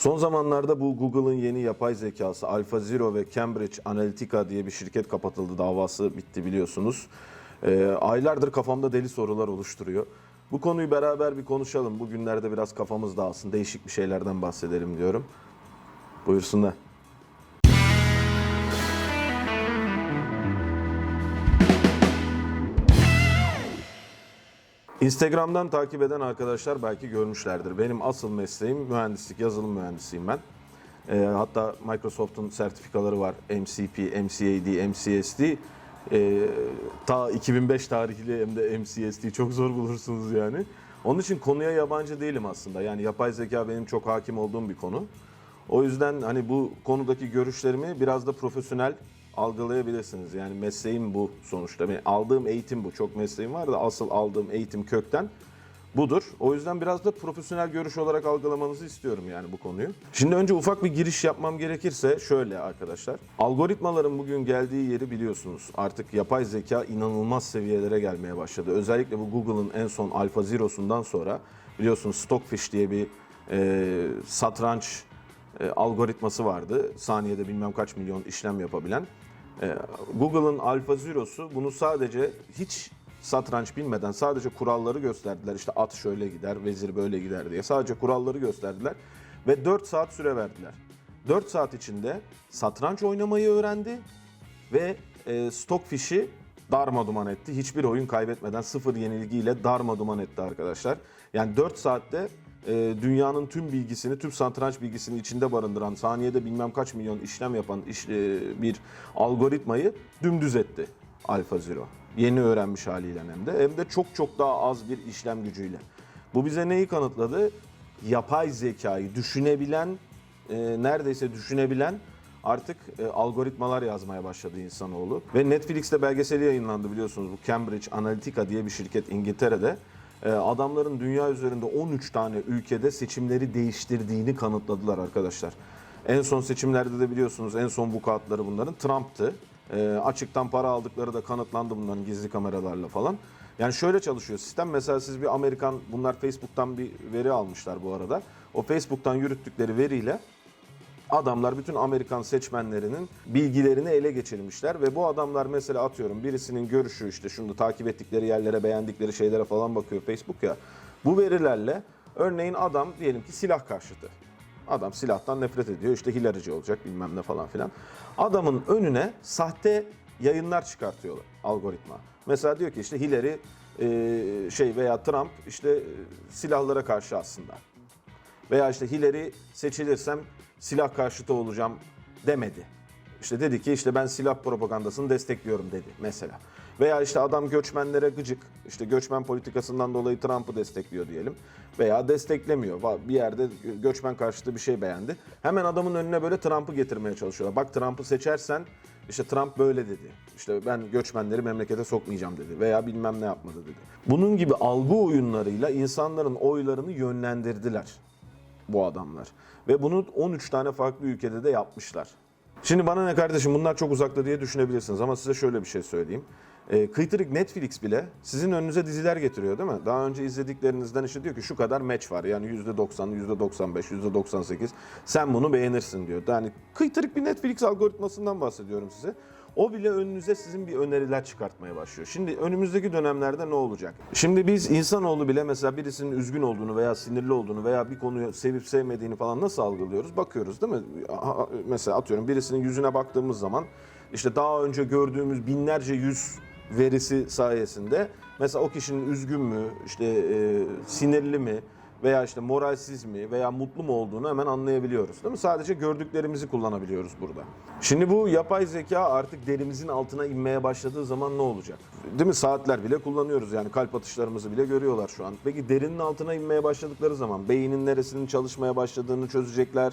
Son zamanlarda bu Google'ın yeni yapay zekası AlphaZero ve Cambridge Analytica diye bir şirket kapatıldı. Davası bitti biliyorsunuz. Ee, aylardır kafamda deli sorular oluşturuyor. Bu konuyu beraber bir konuşalım. Bugünlerde biraz kafamız dağılsın. Değişik bir şeylerden bahsedelim diyorum. Buyursunlar. Instagram'dan takip eden arkadaşlar belki görmüşlerdir. Benim asıl mesleğim mühendislik, yazılım mühendisiyim ben. Ee, hatta Microsoft'un sertifikaları var. MCP, MCAD, MCSD. Ee, ta 2005 tarihli hem de MCSD çok zor bulursunuz yani. Onun için konuya yabancı değilim aslında. Yani yapay zeka benim çok hakim olduğum bir konu. O yüzden hani bu konudaki görüşlerimi biraz da profesyonel algılayabilirsiniz. Yani mesleğim bu sonuçta. Benim aldığım eğitim bu. Çok mesleğim var da asıl aldığım eğitim kökten budur. O yüzden biraz da profesyonel görüş olarak algılamanızı istiyorum yani bu konuyu. Şimdi önce ufak bir giriş yapmam gerekirse şöyle arkadaşlar. Algoritmaların bugün geldiği yeri biliyorsunuz. Artık yapay zeka inanılmaz seviyelere gelmeye başladı. Özellikle bu Google'ın en son Alpha Zero'sundan sonra biliyorsunuz Stockfish diye bir e, satranç e, algoritması vardı. Saniyede bilmem kaç milyon işlem yapabilen. E, Google'ın Alpha Zero'su bunu sadece hiç satranç bilmeden sadece kuralları gösterdiler. İşte at şöyle gider, vezir böyle gider diye. Sadece kuralları gösterdiler ve 4 saat süre verdiler. 4 saat içinde satranç oynamayı öğrendi ve e, Stockfish'i darma duman etti. Hiçbir oyun kaybetmeden sıfır yenilgiyle darma duman etti arkadaşlar. Yani 4 saatte e, dünyanın tüm bilgisini, tüm satranç bilgisini içinde barındıran, saniyede bilmem kaç milyon işlem yapan iş, e, bir algoritmayı dümdüz etti AlphaZero. Yeni öğrenmiş haliyle hem de. Hem de çok çok daha az bir işlem gücüyle. Bu bize neyi kanıtladı? Yapay zekayı düşünebilen, e, neredeyse düşünebilen artık algoritmalar yazmaya başladı insanoğlu. Ve Netflix'te belgeseli yayınlandı biliyorsunuz. Bu Cambridge Analytica diye bir şirket İngiltere'de. E, adamların dünya üzerinde 13 tane ülkede seçimleri değiştirdiğini kanıtladılar arkadaşlar. En son seçimlerde de biliyorsunuz en son vukuatları bunların Trump'tı. E, açıktan para aldıkları da kanıtlandı bunların gizli kameralarla falan. Yani şöyle çalışıyor sistem. Mesela siz bir Amerikan, bunlar Facebook'tan bir veri almışlar bu arada. O Facebook'tan yürüttükleri veriyle adamlar bütün Amerikan seçmenlerinin bilgilerini ele geçirmişler ve bu adamlar mesela atıyorum birisinin görüşü işte şunu takip ettikleri yerlere beğendikleri şeylere falan bakıyor Facebook ya. Bu verilerle örneğin adam diyelim ki silah karşıtı. Adam silahtan nefret ediyor işte hilarıcı olacak bilmem ne falan filan. Adamın önüne sahte yayınlar çıkartıyorlar algoritma. Mesela diyor ki işte Hillary e, şey veya Trump işte silahlara karşı aslında. Veya işte Hillary seçilirsem silah karşıtı olacağım demedi. İşte dedi ki işte ben silah propagandasını destekliyorum dedi mesela. Veya işte adam göçmenlere gıcık, işte göçmen politikasından dolayı Trump'ı destekliyor diyelim. Veya desteklemiyor. Bir yerde göçmen karşıtı bir şey beğendi. Hemen adamın önüne böyle Trump'ı getirmeye çalışıyorlar. Bak Trump'ı seçersen işte Trump böyle dedi. İşte ben göçmenleri memlekete sokmayacağım dedi. Veya bilmem ne yapmadı dedi. Bunun gibi algı oyunlarıyla insanların oylarını yönlendirdiler bu adamlar. Ve bunu 13 tane farklı ülkede de yapmışlar. Şimdi bana ne kardeşim bunlar çok uzakta diye düşünebilirsiniz ama size şöyle bir şey söyleyeyim. E, kıytırık Netflix bile sizin önünüze diziler getiriyor değil mi? Daha önce izlediklerinizden işte diyor ki şu kadar match var. Yani %90, %95, %98 sen bunu beğenirsin diyor. Yani kıytırık bir Netflix algoritmasından bahsediyorum size. O bile önünüze sizin bir öneriler çıkartmaya başlıyor. Şimdi önümüzdeki dönemlerde ne olacak? Şimdi biz insanoğlu bile mesela birisinin üzgün olduğunu veya sinirli olduğunu veya bir konuyu sevip sevmediğini falan nasıl algılıyoruz? Bakıyoruz değil mi? Mesela atıyorum birisinin yüzüne baktığımız zaman işte daha önce gördüğümüz binlerce yüz verisi sayesinde mesela o kişinin üzgün mü, işte e, sinirli mi veya işte moralsiz mi veya mutlu mu olduğunu hemen anlayabiliyoruz. Değil mi? Sadece gördüklerimizi kullanabiliyoruz burada. Şimdi bu yapay zeka artık derimizin altına inmeye başladığı zaman ne olacak? Değil mi? Saatler bile kullanıyoruz yani kalp atışlarımızı bile görüyorlar şu an. Peki derinin altına inmeye başladıkları zaman beynin neresinin çalışmaya başladığını çözecekler.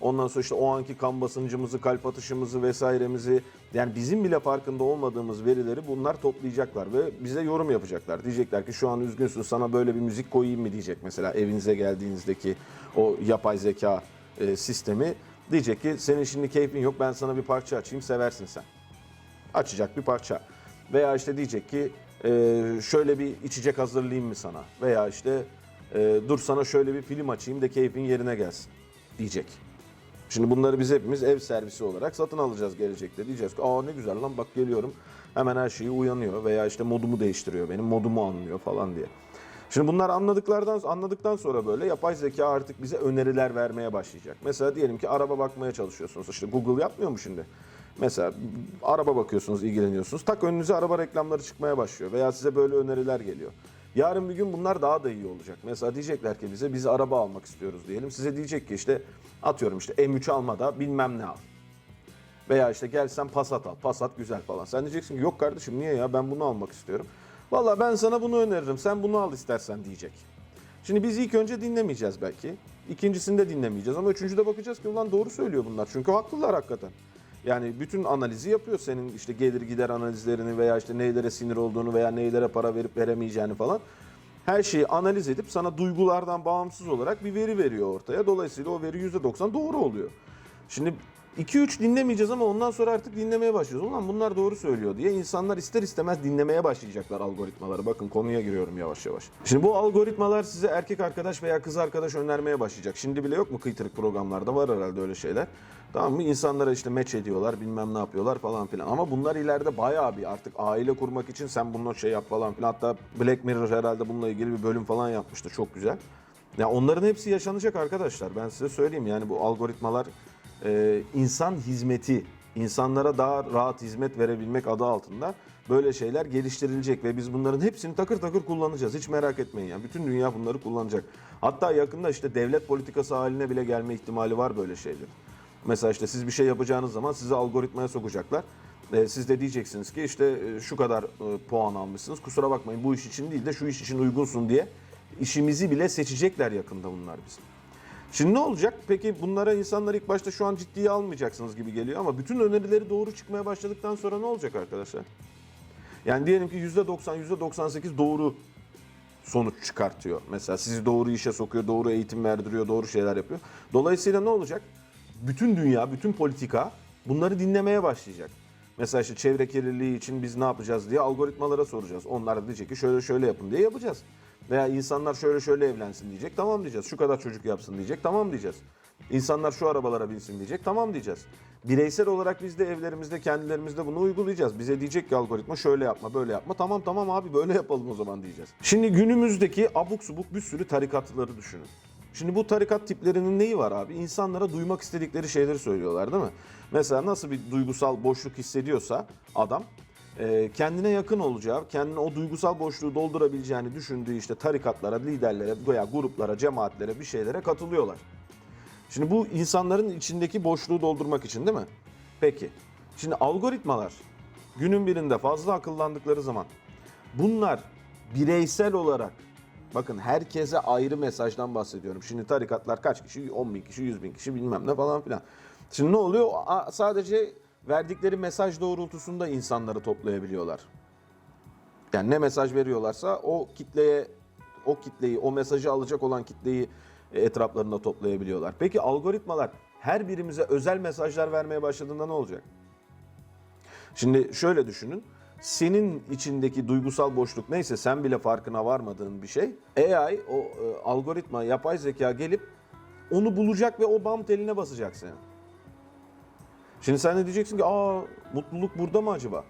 Ondan sonra işte o anki kan basıncımızı, kalp atışımızı vesairemizi yani bizim bile farkında olmadığımız verileri bunlar toplayacaklar ve bize yorum yapacaklar. Diyecekler ki şu an üzgünsün sana böyle bir müzik koyayım mı diyecek mesela evinize geldiğinizdeki o yapay zeka e, sistemi. Diyecek ki senin şimdi keyfin yok ben sana bir parça açayım seversin sen. Açacak bir parça. Veya işte diyecek ki e, şöyle bir içecek hazırlayayım mı sana? Veya işte e, dur sana şöyle bir film açayım da keyfin yerine gelsin. diyecek. Şimdi bunları biz hepimiz ev servisi olarak satın alacağız gelecekte. Diyeceğiz ki aa ne güzel lan bak geliyorum hemen her şeyi uyanıyor veya işte modumu değiştiriyor benim modumu anlıyor falan diye. Şimdi bunlar anladıklardan anladıktan sonra böyle yapay zeka artık bize öneriler vermeye başlayacak. Mesela diyelim ki araba bakmaya çalışıyorsunuz. İşte Google yapmıyor mu şimdi? Mesela araba bakıyorsunuz, ilgileniyorsunuz. Tak önünüze araba reklamları çıkmaya başlıyor veya size böyle öneriler geliyor. Yarın bir gün bunlar daha da iyi olacak. Mesela diyecekler ki bize biz araba almak istiyoruz diyelim. Size diyecek ki işte atıyorum işte M3 alma da bilmem ne al. Veya işte gel sen Passat al. Passat güzel falan. Sen diyeceksin ki yok kardeşim niye ya ben bunu almak istiyorum. Valla ben sana bunu öneririm. Sen bunu al istersen diyecek. Şimdi biz ilk önce dinlemeyeceğiz belki. İkincisinde dinlemeyeceğiz ama üçüncüde bakacağız ki ulan doğru söylüyor bunlar. Çünkü haklılar hakikaten. Yani bütün analizi yapıyor senin işte gelir gider analizlerini veya işte neylere sinir olduğunu veya neylere para verip veremeyeceğini falan. Her şeyi analiz edip sana duygulardan bağımsız olarak bir veri veriyor ortaya. Dolayısıyla o veri %90 doğru oluyor. Şimdi 2-3 dinlemeyeceğiz ama ondan sonra artık dinlemeye başlıyoruz. Ulan bunlar doğru söylüyor diye insanlar ister istemez dinlemeye başlayacaklar algoritmaları. Bakın konuya giriyorum yavaş yavaş. Şimdi bu algoritmalar size erkek arkadaş veya kız arkadaş önermeye başlayacak. Şimdi bile yok mu kıytırık programlarda var herhalde öyle şeyler. Tamam mı? İnsanlara işte meç ediyorlar bilmem ne yapıyorlar falan filan. Ama bunlar ileride bayağı bir artık aile kurmak için sen bununla şey yap falan filan. Hatta Black Mirror herhalde bununla ilgili bir bölüm falan yapmıştı. Çok güzel. Ya onların hepsi yaşanacak arkadaşlar. Ben size söyleyeyim yani bu algoritmalar e, insan hizmeti, insanlara daha rahat hizmet verebilmek adı altında böyle şeyler geliştirilecek ve biz bunların hepsini takır takır kullanacağız. Hiç merak etmeyin yani. Bütün dünya bunları kullanacak. Hatta yakında işte devlet politikası haline bile gelme ihtimali var böyle şeyler. Mesela işte siz bir şey yapacağınız zaman sizi algoritmaya sokacaklar. E, siz de diyeceksiniz ki işte e, şu kadar e, puan almışsınız. Kusura bakmayın bu iş için değil de şu iş için uygunsun diye işimizi bile seçecekler yakında bunlar bizim. Şimdi ne olacak? Peki bunlara insanlar ilk başta şu an ciddiye almayacaksınız gibi geliyor ama bütün önerileri doğru çıkmaya başladıktan sonra ne olacak arkadaşlar? Yani diyelim ki %90, %98 doğru sonuç çıkartıyor. Mesela sizi doğru işe sokuyor, doğru eğitim verdiriyor, doğru şeyler yapıyor. Dolayısıyla ne olacak? Bütün dünya, bütün politika bunları dinlemeye başlayacak. Mesela işte çevre kirliliği için biz ne yapacağız diye algoritmalara soracağız. Onlar da diyecek ki şöyle şöyle yapın diye yapacağız. Veya insanlar şöyle şöyle evlensin diyecek. Tamam diyeceğiz. Şu kadar çocuk yapsın diyecek. Tamam diyeceğiz. İnsanlar şu arabalara binsin diyecek. Tamam diyeceğiz. Bireysel olarak biz de evlerimizde kendilerimizde bunu uygulayacağız. Bize diyecek ki algoritma şöyle yapma böyle yapma. Tamam tamam abi böyle yapalım o zaman diyeceğiz. Şimdi günümüzdeki abuk subuk bir sürü tarikatları düşünün. Şimdi bu tarikat tiplerinin neyi var abi? İnsanlara duymak istedikleri şeyleri söylüyorlar değil mi? Mesela nasıl bir duygusal boşluk hissediyorsa adam kendine yakın olacağı, kendine o duygusal boşluğu doldurabileceğini düşündüğü işte tarikatlara, liderlere veya gruplara, cemaatlere bir şeylere katılıyorlar. Şimdi bu insanların içindeki boşluğu doldurmak için değil mi? Peki. Şimdi algoritmalar günün birinde fazla akıllandıkları zaman bunlar bireysel olarak bakın herkese ayrı mesajdan bahsediyorum. Şimdi tarikatlar kaç kişi? 10 bin kişi, 100 bin kişi bilmem ne falan filan. Şimdi ne oluyor? Sadece verdikleri mesaj doğrultusunda insanları toplayabiliyorlar. Yani ne mesaj veriyorlarsa o kitleye o kitleyi, o mesajı alacak olan kitleyi e, etraflarında toplayabiliyorlar. Peki algoritmalar her birimize özel mesajlar vermeye başladığında ne olacak? Şimdi şöyle düşünün. Senin içindeki duygusal boşluk neyse sen bile farkına varmadığın bir şey. AI, o e, algoritma, yapay zeka gelip onu bulacak ve o bam teline basacak senin. Şimdi sen de diyeceksin ki aa mutluluk burada mı acaba?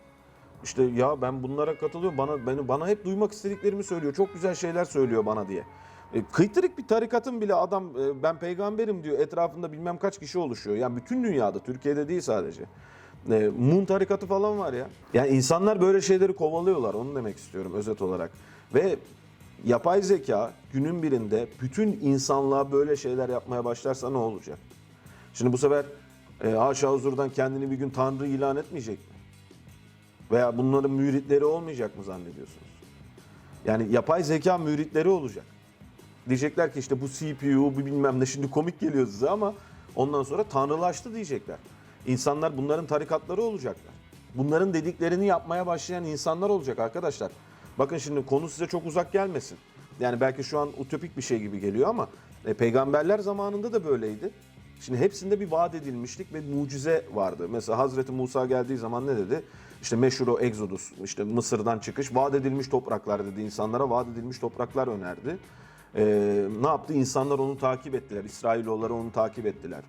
İşte ya ben bunlara katılıyorum. Bana beni bana hep duymak istediklerimi söylüyor. Çok güzel şeyler söylüyor bana diye. E, kıytırık bir tarikatın bile adam e, ben peygamberim diyor. Etrafında bilmem kaç kişi oluşuyor. Yani bütün dünyada, Türkiye'de değil sadece. E, Mun tarikatı falan var ya. Yani insanlar böyle şeyleri kovalıyorlar. Onu demek istiyorum özet olarak. Ve yapay zeka günün birinde bütün insanlığa böyle şeyler yapmaya başlarsa ne olacak? Şimdi bu sefer e, haşa huzurdan kendini bir gün Tanrı ilan etmeyecek mi? Veya bunların müritleri olmayacak mı zannediyorsunuz? Yani yapay zeka müritleri olacak. Diyecekler ki işte bu CPU, bu bilmem ne şimdi komik geliyor size ama ondan sonra tanrılaştı diyecekler. İnsanlar bunların tarikatları olacaklar. Bunların dediklerini yapmaya başlayan insanlar olacak arkadaşlar. Bakın şimdi konu size çok uzak gelmesin. Yani belki şu an utopik bir şey gibi geliyor ama e, peygamberler zamanında da böyleydi. Şimdi hepsinde bir vaat edilmişlik ve mucize vardı. Mesela Hazreti Musa geldiği zaman ne dedi? İşte meşhur o Exodus, işte Mısır'dan çıkış, vaat edilmiş topraklar dedi insanlara, vaat edilmiş topraklar önerdi. e, ne yaptı? İnsanlar onu takip ettiler. İsrailoğulları onu takip ettiler.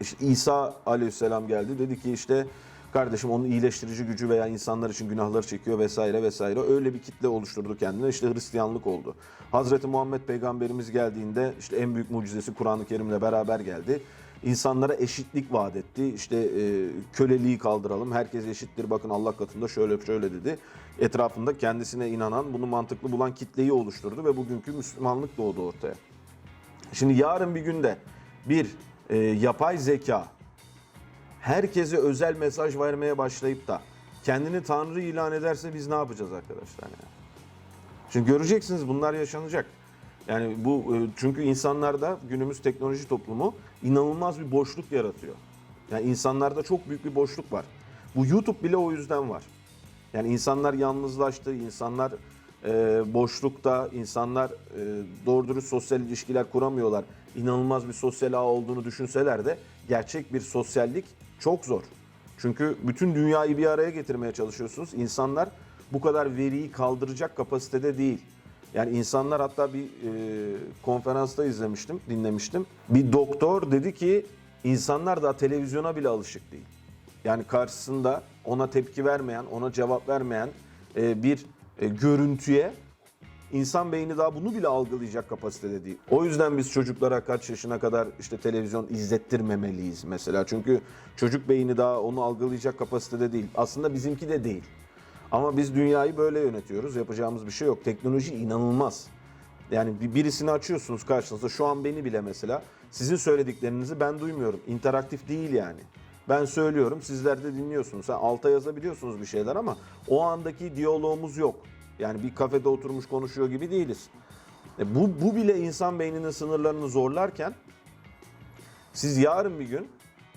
İşte İsa aleyhisselam geldi. Dedi ki işte kardeşim onun iyileştirici gücü veya insanlar için günahları çekiyor vesaire vesaire. Öyle bir kitle oluşturdu kendine. İşte Hristiyanlık oldu. Hazreti Muhammed peygamberimiz geldiğinde işte en büyük mucizesi Kur'an-ı Kerim'le beraber geldi. İnsanlara eşitlik vaat etti. İşte e, köleliği kaldıralım. Herkes eşittir. Bakın Allah katında şöyle şöyle dedi. Etrafında kendisine inanan, bunu mantıklı bulan kitleyi oluşturdu ve bugünkü Müslümanlık doğdu ortaya. Şimdi yarın bir günde bir e, yapay zeka herkese özel mesaj vermeye başlayıp da kendini Tanrı ilan ederse biz ne yapacağız arkadaşlar yani? Şimdi göreceksiniz bunlar yaşanacak. Yani bu e, çünkü insanlarda günümüz teknoloji toplumu inanılmaz bir boşluk yaratıyor. Yani insanlarda çok büyük bir boşluk var. Bu YouTube bile o yüzden var. Yani insanlar yalnızlaştı, insanlar e, boşlukta, insanlar e, doğru dürüst sosyal ilişkiler kuramıyorlar. İnanılmaz bir sosyal ağ olduğunu düşünseler de gerçek bir sosyallik çok zor. Çünkü bütün dünyayı bir araya getirmeye çalışıyorsunuz. İnsanlar bu kadar veriyi kaldıracak kapasitede değil. Yani insanlar hatta bir e, konferansta izlemiştim, dinlemiştim. Bir doktor dedi ki insanlar daha televizyona bile alışık değil. Yani karşısında ona tepki vermeyen, ona cevap vermeyen e, bir e, görüntüye insan beyni daha bunu bile algılayacak kapasitede değil. O yüzden biz çocuklara kaç yaşına kadar işte televizyon izlettirmemeliyiz mesela. Çünkü çocuk beyni daha onu algılayacak kapasitede değil. Aslında bizimki de değil. Ama biz dünyayı böyle yönetiyoruz. Yapacağımız bir şey yok. Teknoloji inanılmaz. Yani bir- birisini açıyorsunuz karşınızda. Şu an beni bile mesela sizin söylediklerinizi ben duymuyorum. İnteraktif değil yani. Ben söylüyorum, sizler de dinliyorsunuz. Ha, alta yazabiliyorsunuz bir şeyler ama o andaki diyalogumuz yok. Yani bir kafede oturmuş konuşuyor gibi değiliz. E bu, bu bile insan beyninin sınırlarını zorlarken siz yarın bir gün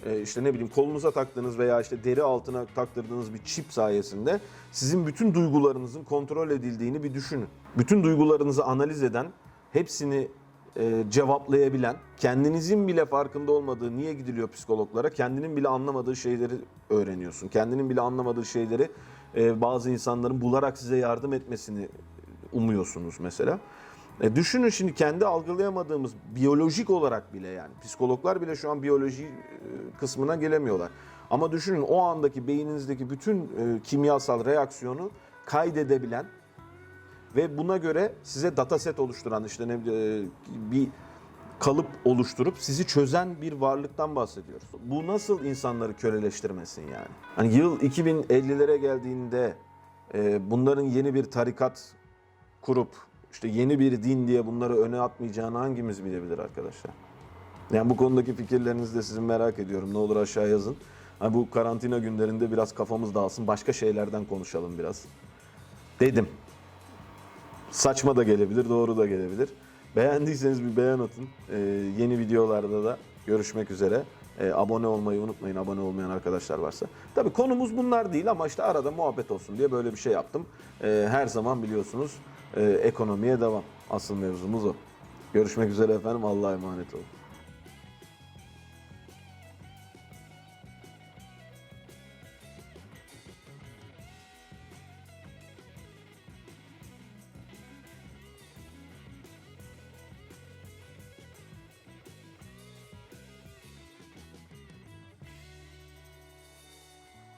e, işte ne bileyim kolunuza taktığınız veya işte deri altına taktırdığınız bir çip sayesinde sizin bütün duygularınızın kontrol edildiğini bir düşünün. Bütün duygularınızı analiz eden, hepsini e, cevaplayabilen, kendinizin bile farkında olmadığı niye gidiliyor psikologlara, kendinin bile anlamadığı şeyleri öğreniyorsun. Kendinin bile anlamadığı şeyleri e, bazı insanların bularak size yardım etmesini umuyorsunuz mesela. E düşünün şimdi kendi algılayamadığımız biyolojik olarak bile yani psikologlar bile şu an biyoloji e, kısmına gelemiyorlar. Ama düşünün o andaki beyninizdeki bütün e, kimyasal reaksiyonu kaydedebilen ve buna göre size dataset oluşturan işte ne e, bir kalıp oluşturup sizi çözen bir varlıktan bahsediyoruz. Bu nasıl insanları köleleştirmesin yani? Hani yıl 2050'lere geldiğinde e, bunların yeni bir tarikat kurup işte yeni bir din diye bunları öne atmayacağını hangimiz bilebilir arkadaşlar? Yani bu konudaki fikirlerinizi de sizin merak ediyorum. Ne olur aşağı yazın. Hani bu karantina günlerinde biraz kafamız dağılsın. Başka şeylerden konuşalım biraz. Dedim. Saçma da gelebilir, doğru da gelebilir. Beğendiyseniz bir beğen atın. Ee, yeni videolarda da görüşmek üzere. Ee, abone olmayı unutmayın abone olmayan arkadaşlar varsa. Tabii konumuz bunlar değil ama işte arada muhabbet olsun diye böyle bir şey yaptım. Ee, her zaman biliyorsunuz e, ekonomiye devam. Asıl mevzumuz o. Görüşmek üzere efendim. Allah'a emanet olun.